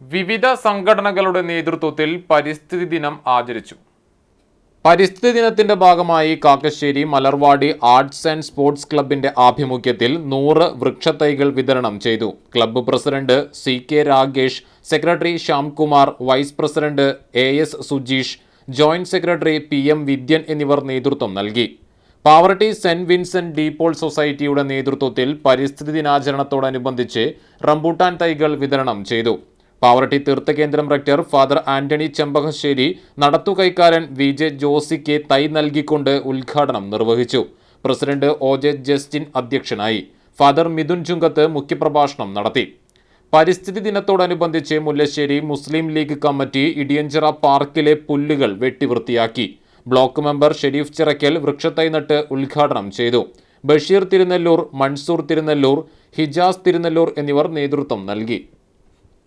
വിവിധ സംഘടനകളുടെ നേതൃത്വത്തിൽ പരിസ്ഥിതി ദിനം ആചരിച്ചു. പരിസ്ഥിതി ദിനത്തിന്റെ ഭാഗമായി Kakkassery Malarvadi arts and sports ക്ലബിന്റെ ആഭിമുഖ്യത്തിൽ നൂറ് വൃക്ഷത്തൈകൾ വിതരണം ചെയ്തു. Club president C K Ragesh secretary Shyamkumar vice president A S Sujeesh joint secretary P M Vidyan എന്നിവർ നേതൃത്വം നൽകി. പാവർട്ടി സെന്റ് വിൻസെന്റ് ഡീപോൾ സൊസൈറ്റിയുടെ നേതൃത്വത്തിൽ പരിസ്ഥിതി ദിനാചരണത്തോടനുബന്ധിച്ച് റംബൂട്ടാൻ തൈകൾ വിതരണം ചെയ്തു. പാവർട്ടി തീർത്ഥകേന്ദ്രം റക്ടർ ഫാദർ ആന്റണി ചെമ്പകശ്ശേരി നടത്തുകൈക്കാരൻ വി ജെ ജോസിക്ക് തൈ നൽകിക്കൊണ്ട് ഉദ്ഘാടനം നിർവഹിച്ചു. പ്രസിഡന്റ് ഒ ജെ ജസ്റ്റിൻ അധ്യക്ഷനായി. ഫാദർ മിഥുൻ ചുങ്കത്ത് മുഖ്യപ്രഭാഷണം നടത്തി. പരിസ്ഥിതി ദിനത്തോടനുബന്ധിച്ച് മുല്ലശ്ശേരി മുസ്ലിം ലീഗ് കമ്മിറ്റി ഇടിയഞ്ചിറ പാർക്കിലെ പുല്ലുകൾ വെട്ടിവൃത്തിയാക്കി. ബ്ലോക്ക് മെമ്പർ ഷെരീഫ് ചിറക്കൽ വൃക്ഷത്തൈ നട്ട് ഉദ്ഘാടനം ചെയ്തു. ബഷീർ തിരുനെല്ലൂർ മൺസൂർ തിരുനെല്ലൂർ ഹിജാസ് തിരുനെല്ലൂർ എന്നിവർ നേതൃത്വം നൽകി.